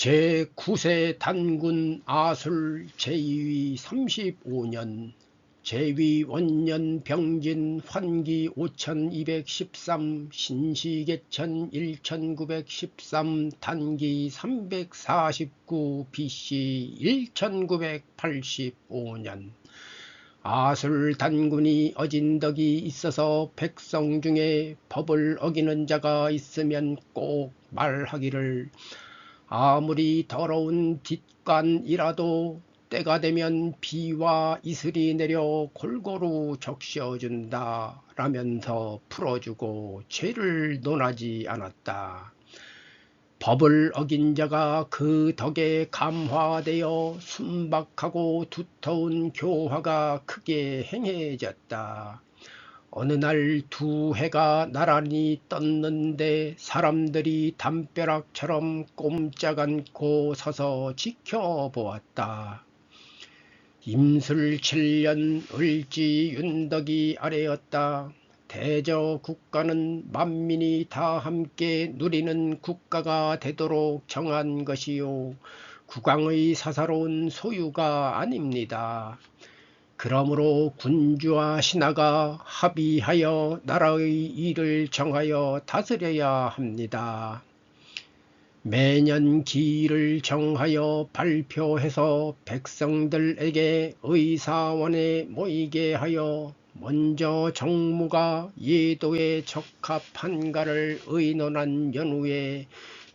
제9세 단군 아술 제2위 35년 제위 원년 병진 환기 5213 신시계천 1913 단기 349 BC 1985년. 아술 단군이 어진 덕이 있어서 백성 중에 법을 어기는 자가 있으면 꼭 말하기를 아무리 더러운 뒷간이라도 때가 되면 비와 이슬이 내려 골고루 적셔준다 라면서 풀어주고 죄를 논하지 않았다. 법을 어긴 자가 그 덕에 감화되어 순박하고 두터운 교화가 크게 행해졌다. 어느 날 두 해가 나란히 떴는데 사람들이 담벼락처럼 꼼짝 않고 서서 지켜보았다. 임술 7년 을지 윤덕이 아래였다. 대저 국가는 만민이 다 함께 누리는 국가가 되도록 정한 것이요. 국왕의 사사로운 소유가 아닙니다. 그러므로 군주와 신하가 합의하여 나라의 일을 정하여 다스려야 합니다. 매년 기일을 정하여 발표해서 백성들에게 의사원에 모이게 하여 먼저 정무가 예도에 적합한가를 의논한 연후에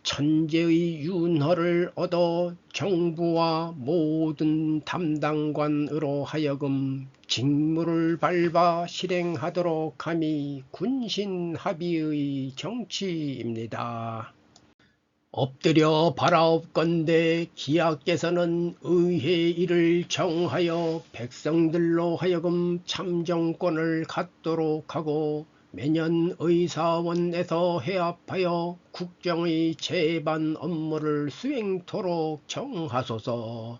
천재의 윤허를 얻어 정부와 모든 담당관으로 하여금 직무를 밟아 실행하도록 함이 군신합의의 정치입니다. 엎드려 바라옵건대 기하께서는 의회 일을 정하여 백성들로 하여금 참정권을 갖도록 하고 매년 의사원에서 해합하여 국정의 제반 업무를 수행토록 정하소서.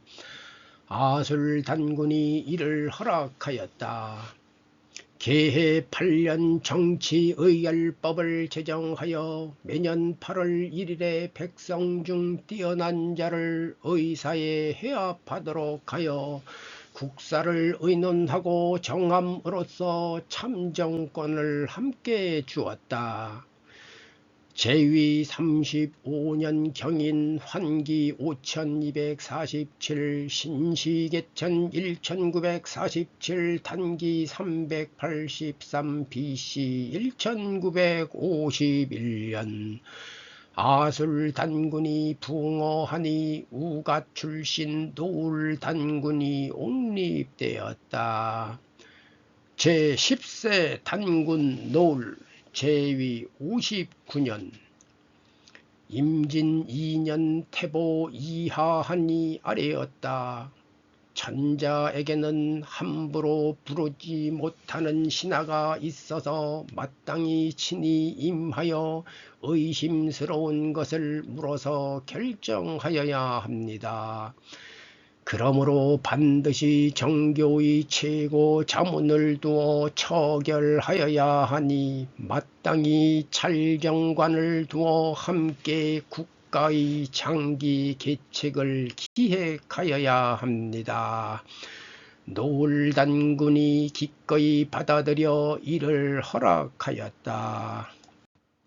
아술 단군이 이를 허락하였다. 개해 8년 정치의열법을 제정하여 매년 8월 1일에 백성 중 뛰어난 자를 의사에 해합하도록 하여 국사를 의논하고 정함으로써 참정권을 함께 주었다. 제위 35년 경인 환기 5247 신시계천 1947 단기 383 BC 1951년 아술 단군이 붕어하니 우가 출신 노을 단군이 옹립되었다. 제10세 단군 노을 제위 59년 임진 2년 태보 이하하니 아래였다. 천자에게는 함부로 부르지 못하는 신하가 있어서 마땅히 친히 임하여 의심스러운 것을 물어서 결정하여야 합니다. 그러므로 반드시 정교의 최고 자문을 두어 처결하여야 하니 마땅히 찰경관을 두어 함께 국 국가의 장기 계책을 기획하여야 합니다. 노을 단군이 기꺼이 받아들여 이를 허락하였다.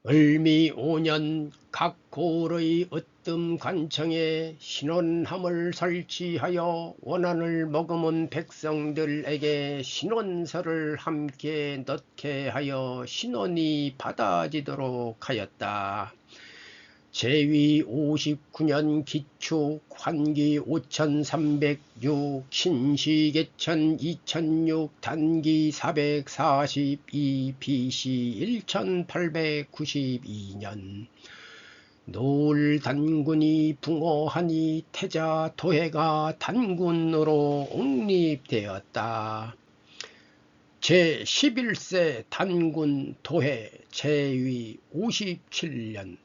을미 5년 각 고을의 으뜸 관청에 신원함을 설치하여 원한을 머금은 백성들에게 신원서를 함께 넣게 하여 신원이 받아지도록 하였다. 제위 59년 기축 환기 5306 신시계천 2006 단기 442 BC 1892년 노을 단군이 붕어하니 태자 도해가 단군으로 옹립되었다. 제11세 단군 도해 제위 57년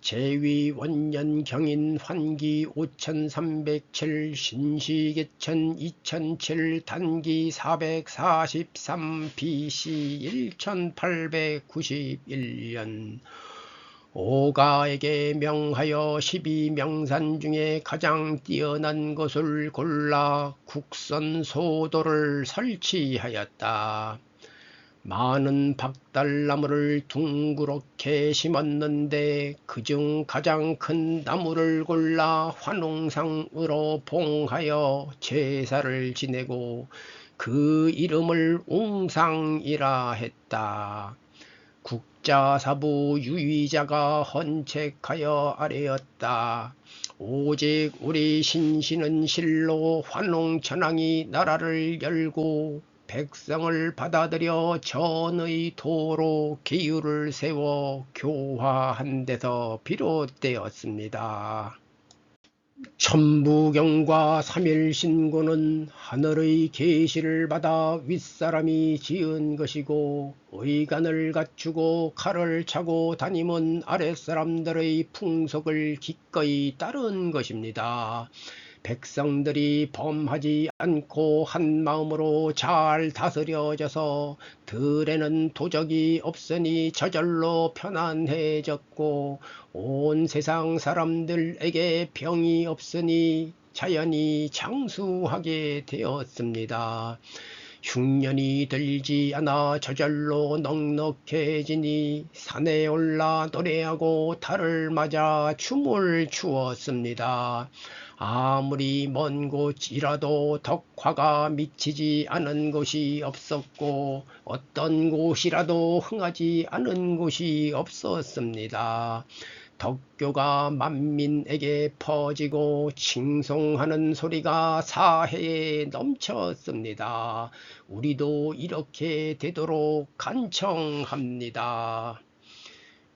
제위 원년 경인 환기 5307 신시계천 2007 단기 443 BC 1891년 오가에게 명하여 12명산 중에 가장 뛰어난 것을 골라 국선 소도를 설치하였다. 많은 박달나무를 둥그렇게 심었는데 그중 가장 큰 나무를 골라 환웅상으로 봉하여 제사를 지내고 그 이름을 웅상이라 했다. 국자사부 유의자가 헌책하여 아뢰었다. 오직 우리 신신은 실로 환웅천왕이 나라를 열고 백성을 받아들여 전의 도로 기율을 세워 교화한 데서 비롯되었습니다. 천부경과 삼일신고는 하늘의 계시를 받아 윗사람이 지은 것이고 의간을 갖추고 칼을 차고 다니면 아랫사람들의 풍속을 기꺼이 따른 것입니다. 백성들이 범하지 않고 한 마음으로 잘 다스려져서 들에는 도적이 없으니 저절로 편안해졌고 온 세상 사람들에게 병이 없으니 자연히 장수하게 되었습니다. 흉년이 들지 않아 저절로 넉넉해지니 산에 올라 노래하고 달을 맞아 춤을 추었습니다. 아무리 먼 곳이라도 덕화가 미치지 않은 곳이 없었고 어떤 곳이라도 흥하지 않은 곳이 없었습니다. 덕교가 만민에게 퍼지고 칭송하는 소리가 사해에 넘쳤습니다. 우리도 이렇게 되도록 간청합니다.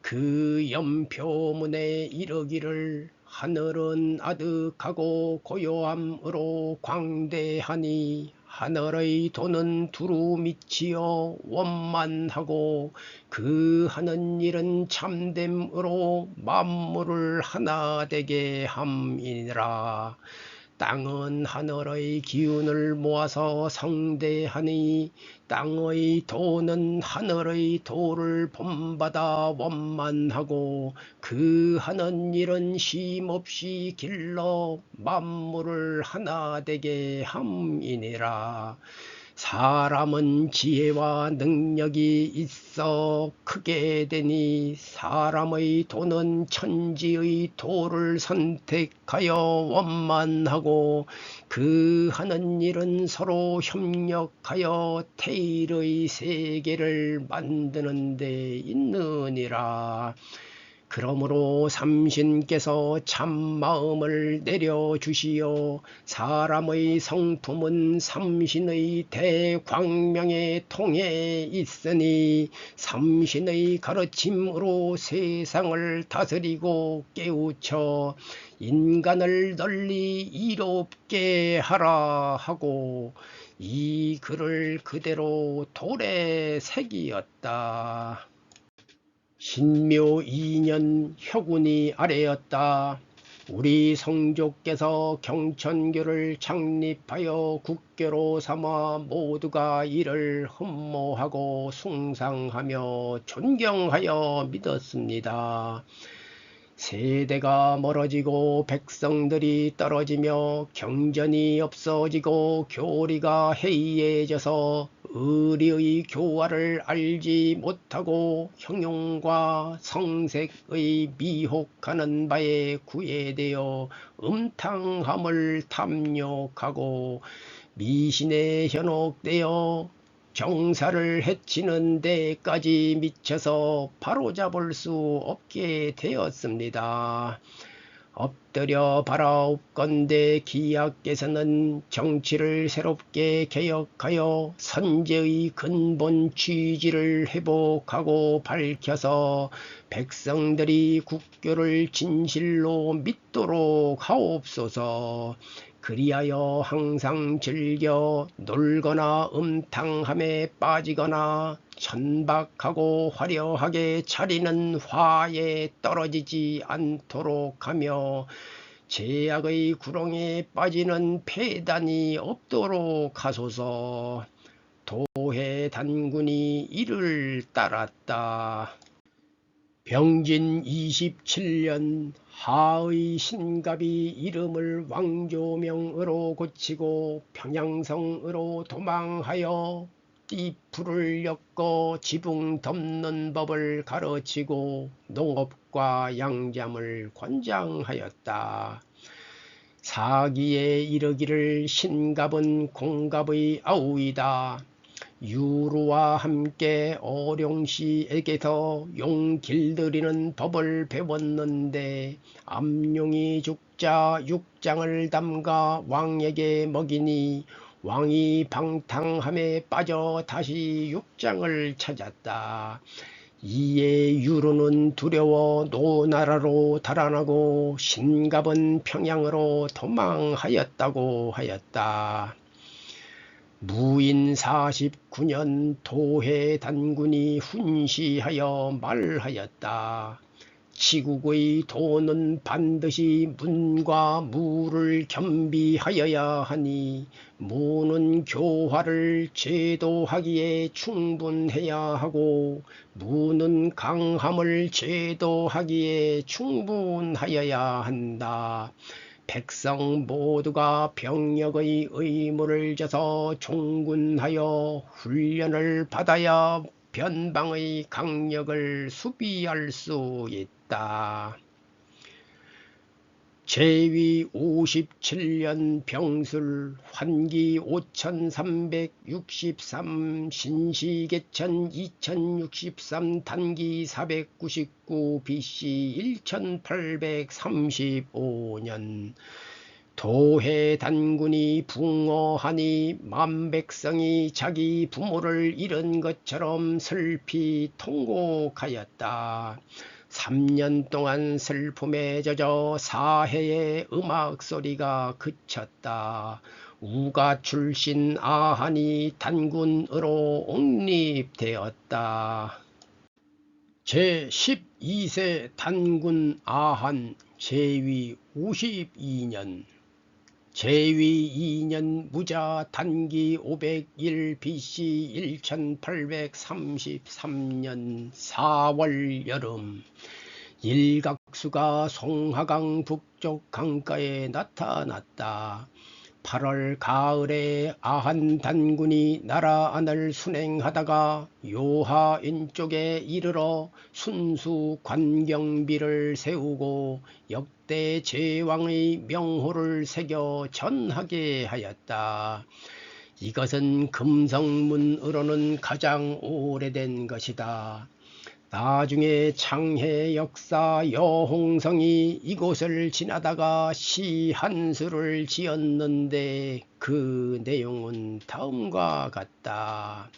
그 연표문에 이르기를 하늘은 아득하고 고요함으로 광대하니 하늘의 돈은 두루 미치어 원만하고 그 하는 일은 참됨으로 만물을 하나 되게 함이니라. 땅은 하늘의 기운을 모아서 성대하니 땅의 도는 하늘의 도를 본받아 원만하고 그 하는 일은 쉼없이 길러 만물을 하나 되게 함이니라. 사람은 지혜와 능력이 있어 크게 되니 사람의 도는 천지의 도를 선택하여 원만하고 그 하는 일은 서로 협력하여 태일의 세계를 만드는 데 있느니라. 그러므로 삼신께서 참마음을 내려주시어 사람의 성품은 삼신의 대광명에 통해 있으니 삼신의 가르침으로 세상을 다스리고 깨우쳐 인간을 널리 이롭게 하라 하고 이 글을 그대로 돌에 새기었다. 신묘 2년 혁운이 아래였다. 우리 성조께서 경천교를 창립하여 국교로 삼아 모두가 이를 흠모하고 숭상하며 존경하여 믿었습니다. 세대가 멀어지고 백성들이 떨어지며 경전이 없어지고 교리가 해이해져서 의리의 교화를 알지 못하고 형용과 성색의 미혹하는 바에 구애되어 음탕함을 탐욕하고 미신에 현혹되어 정사를 해치는 데까지 미쳐서 바로잡을 수 없게 되었습니다. 엎드려 바라옵건대 기약께서는 정치를 새롭게 개혁하여 선제의 근본 취지를 회복하고 밝혀서 백성들이 국교를 진실로 믿도록 하옵소서. 그리하여 항상 즐겨 놀거나 음탕함에 빠지거나 천박하고 화려하게 차리는 화에 떨어지지 않도록 하며 제약의 구렁에 빠지는 폐단이 없도록 하소서 도해 단군이 이를 따랐다. 병진 27년 하의 신갑이 이름을 왕조명으로 고치고 평양성으로 도망하여 띠풀을 엮어 지붕 덮는 법을 가르치고 농업과 양잠을 권장하였다. 사기에 이르기를 신갑은 공갑의 아우이다. 유루와 함께 어룡씨에게서 용 길들이는 법을 배웠는데 암룡이 죽자 육장을 담가 왕에게 먹이니 왕이 방탕함에 빠져 다시 육장을 찾았다. 이에 유루는 두려워 노나라로 달아나고 신갑은 평양으로 도망하였다고 하였다. 무인 49년 도해 단군이 훈시하여 말하였다. 치국의 도는 반드시 문과 무를 겸비하여야 하니 무는 교화를 제도하기에 충분해야 하고 무는 강함을 제도하기에 충분하여야 한다. 백성 모두가 병력의 의무를 져서 종군하여 훈련을 받아야 변방의 강력을 수비할 수 있다. 제위 57년 병술 환기 5363 신시계천 2063 단기 499 BC 1835년 도해 단군이 붕어하니 만백성이 자기 부모를 잃은 것처럼 슬피 통곡하였다. 3년 동안 슬픔에 젖어 사해의 음악 소리가 그쳤다. 우가 출신 아한이 단군으로 옹립되었다. 제12세 단군 아한 제위 52년 제위 2년 무자 단기 501 BC 1833년 4월 여름 일각수가 송하강 북쪽 강가에 나타났다. 8월 가을에 아한 단군이 나라 안을 순행하다가 요하 인쪽에 이르러 순수 관경비를 세우고 역 대 제왕의 명호를 새겨 전하게 하였다. 이것은 금성문으로는 가장 오래된 것이다. 나중에 창해 역사 여홍성이 이곳을 지나다가 시 한 수를 지었는데 그 내용은 다음과 같다.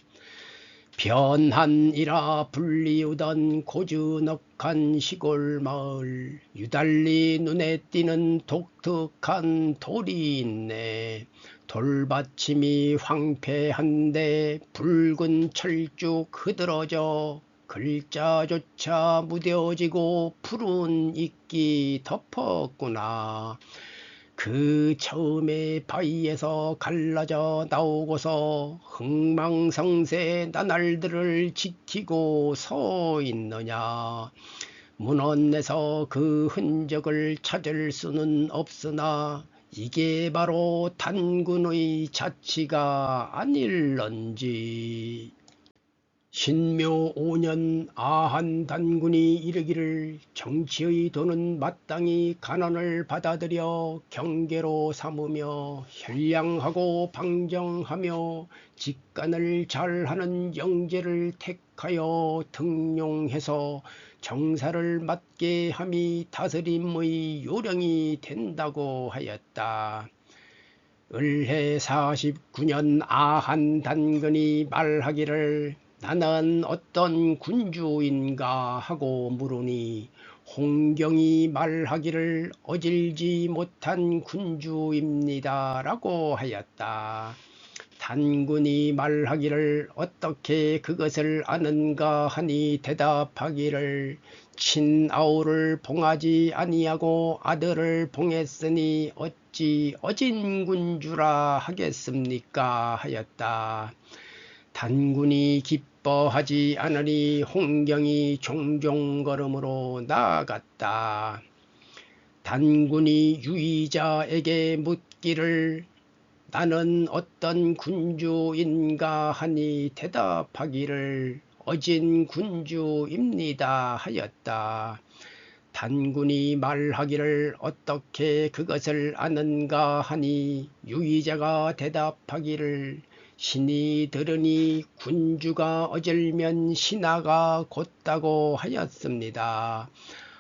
변한이라 불리우던 고즈넉한 시골 마을 유달리 눈에 띄는 독특한 돌이 있네. 돌받침이 황폐한데 붉은 철쭉 흐드러져 글자조차 무뎌지고 푸른 이끼 덮었구나. 그 처음에 바위에서 갈라져 나오고서 흥망성쇠 나날들을 지키고 서 있느냐. 문헌에서 그 흔적을 찾을 수는 없으나 이게 바로 단군의 자치가 아닐런지. 신묘 5년 아한 단군이 이르기를 정치의 돈은 마땅히 가난을 받아들여 경계로 삼으며 현량하고 방정하며 직간을 잘하는 영재를 택하여 등용해서 정사를 맡게 함이 다스림의 요령이 된다고 하였다. 을해 49년 아한 단근이 말하기를 나는 어떤 군주인가 하고 물으니 홍경이 말하기를 어질지 못한 군주입니다 라고 하였다. 단군이 말하기를 어떻게 그것을 아는가 하니 대답하기를 친아우를 봉하지 아니하고 아들을 봉했으니 어찌 어진 군주라 하겠습니까 하였다. 단군이 깊 기뻐하지 않으니 홍경이 종종 걸음으로 나아갔다. 단군이 유의자에게 묻기를 나는 어떤 군주인가 하니 대답하기를 어진 군주입니다 하였다. 단군이 말하기를 어떻게 그것을 아는가 하니 유의자가 대답하기를 신이 들으니 군주가 어질면 신하가 곧다고 하였습니다.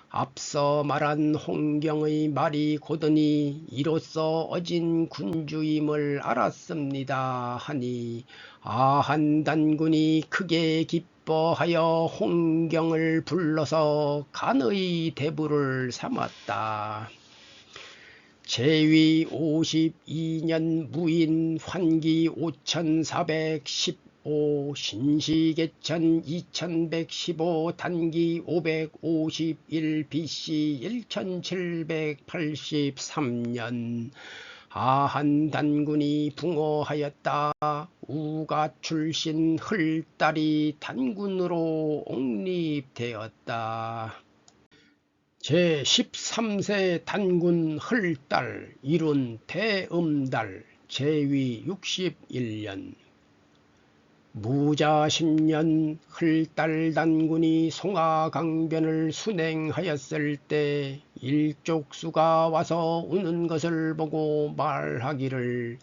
앞서 말한 홍경의 말이 고더니 이로써 어진 군주임을 알았습니다 하니 아한 단군이 크게 기뻐하여 홍경을 불러서 간의 대부를 삼았다. 제위 52년 무인 환기 5415 신시계천 2115 단기 551 BC 1783년 아한 단군이 붕어하였다. 우가 출신 흘딸이 단군으로 옹립되었다. 제13세 단군 흘달 이룬 대음달 제위 61년 무자 10년 흘달 단군이 송하강변을 순행하였을 때 일족수가 와서 우는 것을 보고 말하기를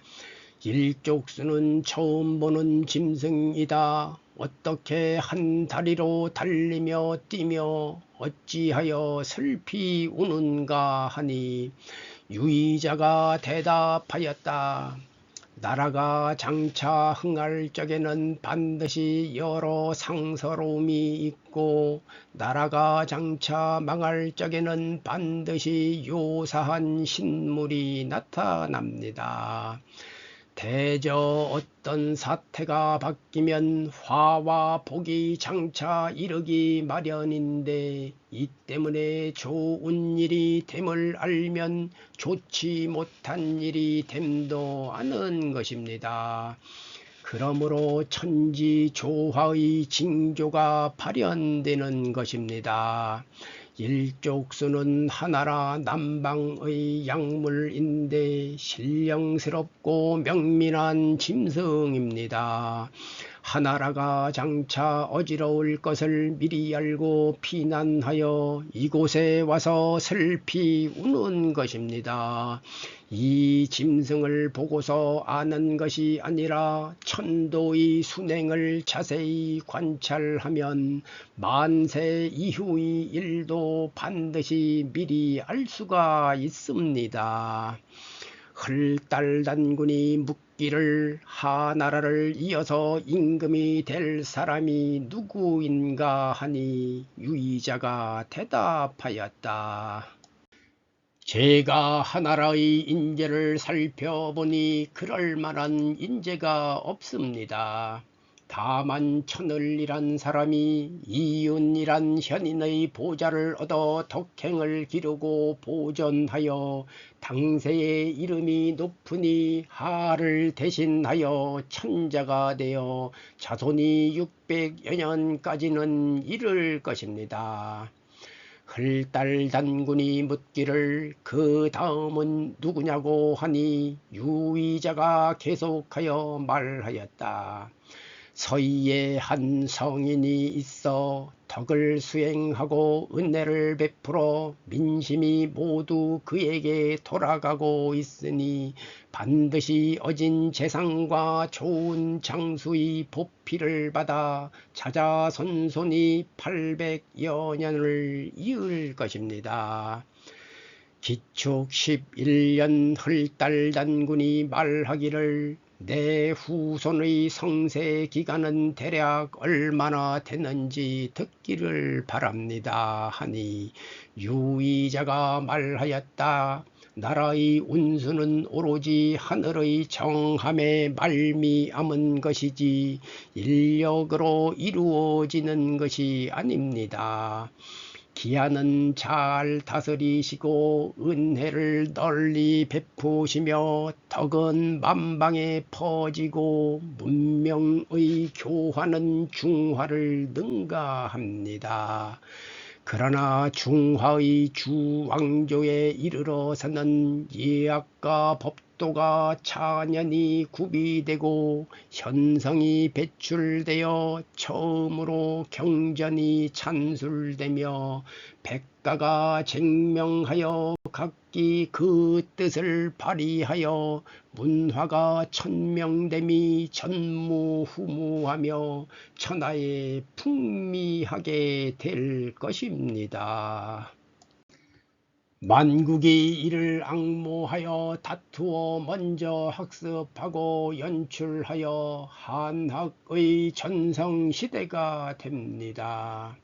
일족수는 처음 보는 짐승이다. 어떻게 한 다리로 달리며 뛰며 어찌하여 슬피 우는가 하니 유의자가 대답하였다. 나라가 장차 흥할 적에는 반드시 여러 상서로움이 있고 나라가 장차 망할 적에는 반드시 요사한 신물이 나타납니다. 대저 어떤 사태가 바뀌면 화와 복이 장차 이르기 마련인데 이 때문에 좋은 일이 됨을 알면 좋지 못한 일이 됨도 않은 것입니다. 그러므로 천지 조화의 징조가 발현되는 것입니다. 일족수는 하나라 남방의 약물인데 신령스럽고 명민한 짐승입니다. 하나라가 장차 어지러울 것을 미리 알고 피난하여 이곳에 와서 슬피 우는 것입니다. 이 짐승을 보고서 아는 것이 아니라 천도의 순행을 자세히 관찰하면 만세 이후의 일도 반드시 미리 알 수가 있습니다. 흘달 단군이 묻기를 하나라를 이어서 임금이 될 사람이 누구인가 하니 유의자가 대답하였다. 제가 하나라의 인재를 살펴보니 그럴 만한 인재가 없습니다. 다만 천을이란 사람이 이윤이란 현인의 보좌를 얻어 덕행을 기르고 보존하여 당세의 이름이 높으니 하를 대신하여 천자가 되어 자손이 600여 년까지는 이를 것입니다. 흘달 단군이 묻기를 그 다음은 누구냐고 하니 유의자가 계속하여 말하였다. 서희에 한 성인이 있어 덕을 수행하고 은혜를 베풀어 민심이 모두 그에게 돌아가고 있으니 반드시 어진 재상과 좋은 장수의 보피를 받아 자자손손이 800여 년을 이을 것입니다. 기축 11년 흘달 단군이 말하기를 내 후손의 성세 기간은 대략 얼마나 됐는지 듣기를 바랍니다 하니 유의자가 말하였다. 나라의 운수는 오로지 하늘의 정함에 말미암은 것이지 인력으로 이루어지는 것이 아닙니다. 기한은 잘 다스리시고 은혜를 널리 베푸시며 덕은 만방에 퍼지고 문명의 교화는 중화를 능가합니다. 그러나 중화의 주왕조에 이르러서는 예약과 법 도가 찬연히 구비되고 현성이 배출되어 처음으로 경전이 찬술되며 백가가 쟁명하여 각기 그 뜻을 발휘하여 문화가 천명됨이 전무후무하며 천하에 풍미하게 될 것입니다. 만국이 이를 악모하여 다투어 먼저 학습하고 연출하여 한학의 전성시대가 됩니다.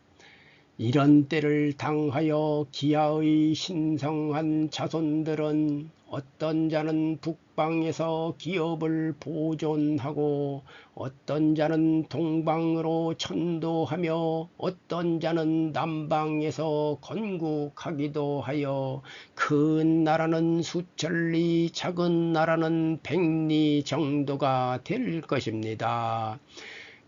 이런 때를 당하여 기아의 신성한 자손들은 어떤 자는 북방에서 기업을 보존하고 어떤 자는 동방으로 천도하며 어떤 자는 남방에서 건국하기도 하여 큰 나라는 수천리 작은 나라는 백리 정도가 될 것입니다.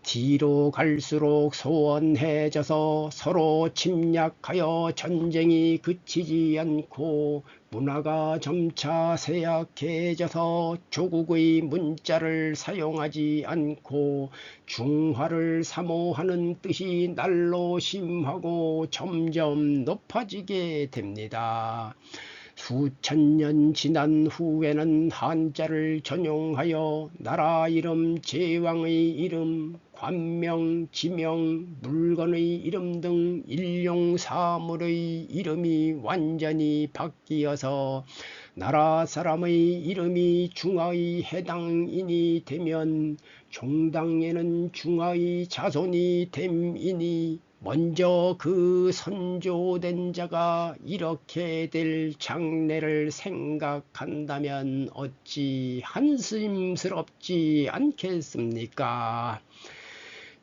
뒤로 갈수록 소원해져서 서로 침략하여 전쟁이 그치지 않고 문화가 점차 쇠약해져서 조국의 문자를 사용하지 않고 중화를 사모하는 뜻이 날로 심하고 점점 높아지게 됩니다. 수천 년 지난 후에는 한자를 전용하여 나라 이름, 제왕의 이름, 관명, 지명, 물건의 이름 등 일용 사물의 이름이 완전히 바뀌어서 나라 사람의 이름이 중화의 해당인이 되면 종당에는 중화의 자손이 됨이니 먼저 그 선조된 자가 이렇게 될 장래를 생각한다면 어찌 한심스럽지 않겠습니까?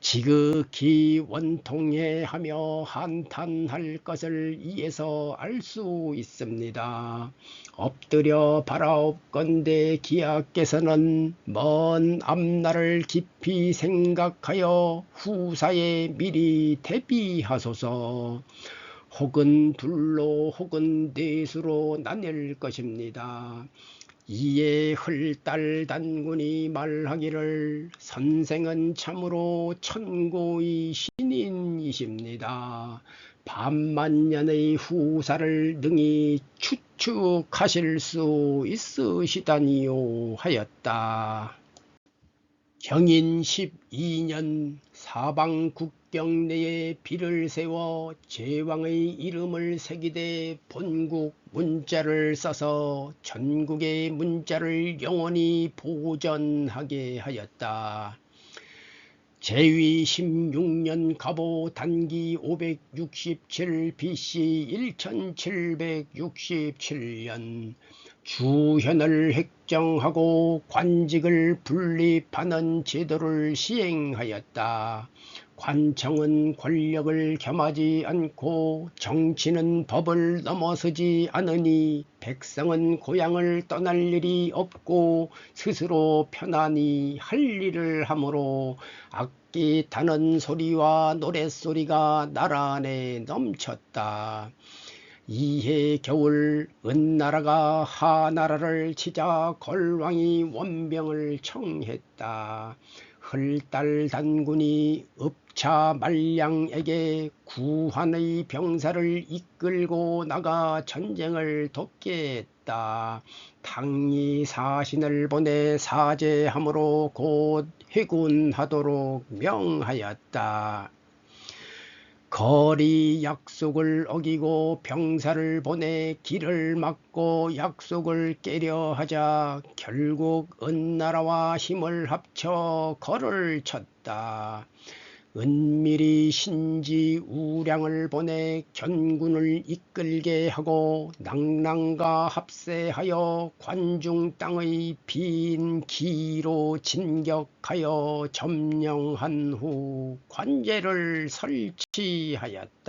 지극히 원통해하며 한탄할 것을 이에서 알 수 있습니다. 엎드려 바라옵건대 기하께서는 먼 앞날을 깊이 생각하여 후사에 미리 대비하소서. 혹은 둘로 혹은 넷으로 나뉠 것입니다. 이에 흘딸 단군이 말하기를 선생은 참으로 천고의 신인이십니다. 반만년의 후사를 능히 추측하실 수 있으시다니요 하였다. 경인 12년 사방 국경 내에 비를 세워 제왕의 이름을 새기되 본국 문자를 써서 전국의 문자를 영원히 보존하게 하였다. 제위 16년 갑오 단기 567 BC 1767년 주현을 획정하고 관직을 분립하는 제도를 시행하였다. 관청은 권력을 겸하지 않고 정치는 법을 넘어서지 않으니 백성은 고향을 떠날 일이 없고 스스로 편안히 할 일을 하므로 악기 타는 소리와 노랫소리가 나라 안에 넘쳤다. 이해 겨울 은나라가 하나라를 치자 걸왕이 원병을 청했다. 흘달 단군이 읍 차 말량에게 구한의 병사를 이끌고 나가 전쟁을 돕게 했다. 당이 사신을 보내 사죄함으로 곧 해군하도록 명하였다. 거리 약속을 어기고 병사를 보내 길을 막고 약속을 깨려 하자 결국 은나라와 힘을 합쳐 거를 쳤다. 은밀히 신지 우량을 보내 견군을 이끌게 하고 낭랑과 합세하여 관중 땅의 빈 기로 진격하여 점령한 후 관제를 설치하였다.